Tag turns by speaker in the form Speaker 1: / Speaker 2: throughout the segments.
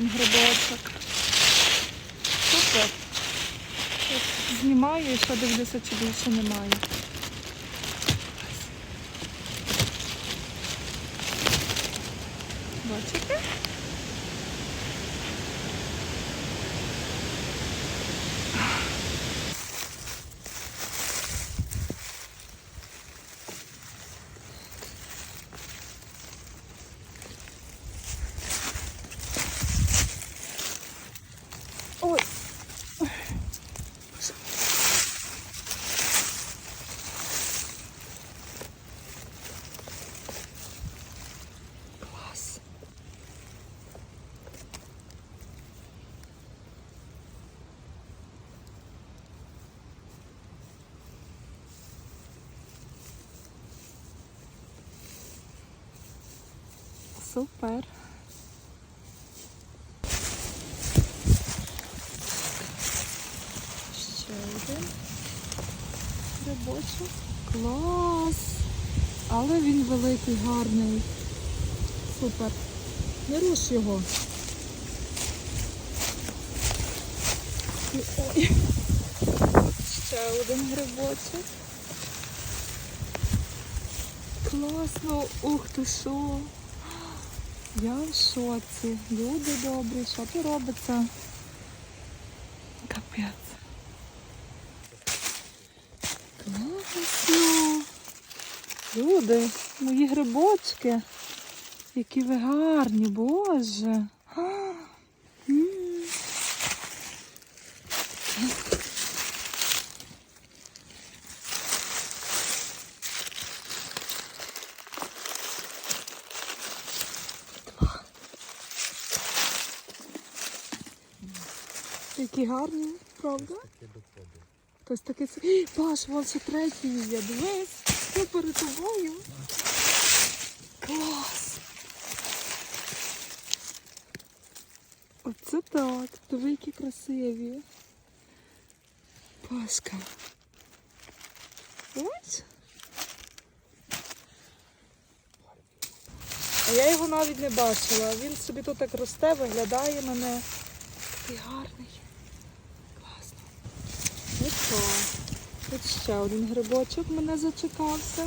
Speaker 1: один грибочок. Супер. Знімаю і ще дивлюся, чи більше немає. Бачите? Супер. Ще один грибочок. Клас! Але він великий, гарний. Супер. Не руш його. І Ой. Ще один грибочок. Класно, ух ти що. Я в шоці. Люди добрі, що тут робиться? Капець. Класно. Люди, мої грибочки. Які ви гарні, Боже. Які гарні, правда? Хтось такий. с- Ій, Паш, вон ще третій є. Дивись, що перед тобою. Клас. Оце так. Диви, які красиві. Пашка. Ось. А я його навіть не бачила. Він собі тут так росте, виглядає мене. Такий гарний. Що, тут ще один грибочок мене зачекався.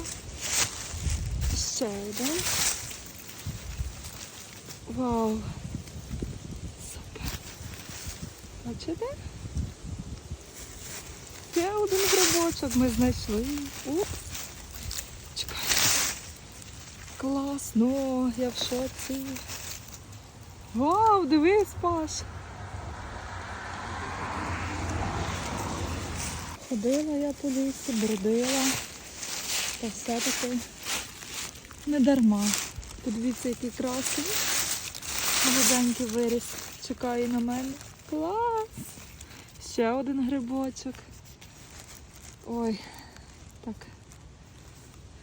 Speaker 1: Ще один. Вау. Супер. Бачите? Ще один грибочок ми знайшли. Упс. Чекай. Класно, я в шоці. Вау, дивись, Паш. Ходила я по лісі, бродила. Та все-таки не дарма. Подивіться, який красивий. Молоденький виріс. Чекає на мене. Клас! Ще один грибочок. Ой, так.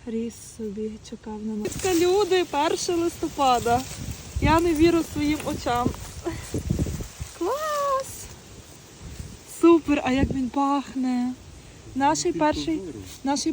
Speaker 1: Ріс собі, чекав на мене. Люди, 1 листопада. Я не вірю своїм очам. Клас! Супер, а як він пахне. Наш перший, наш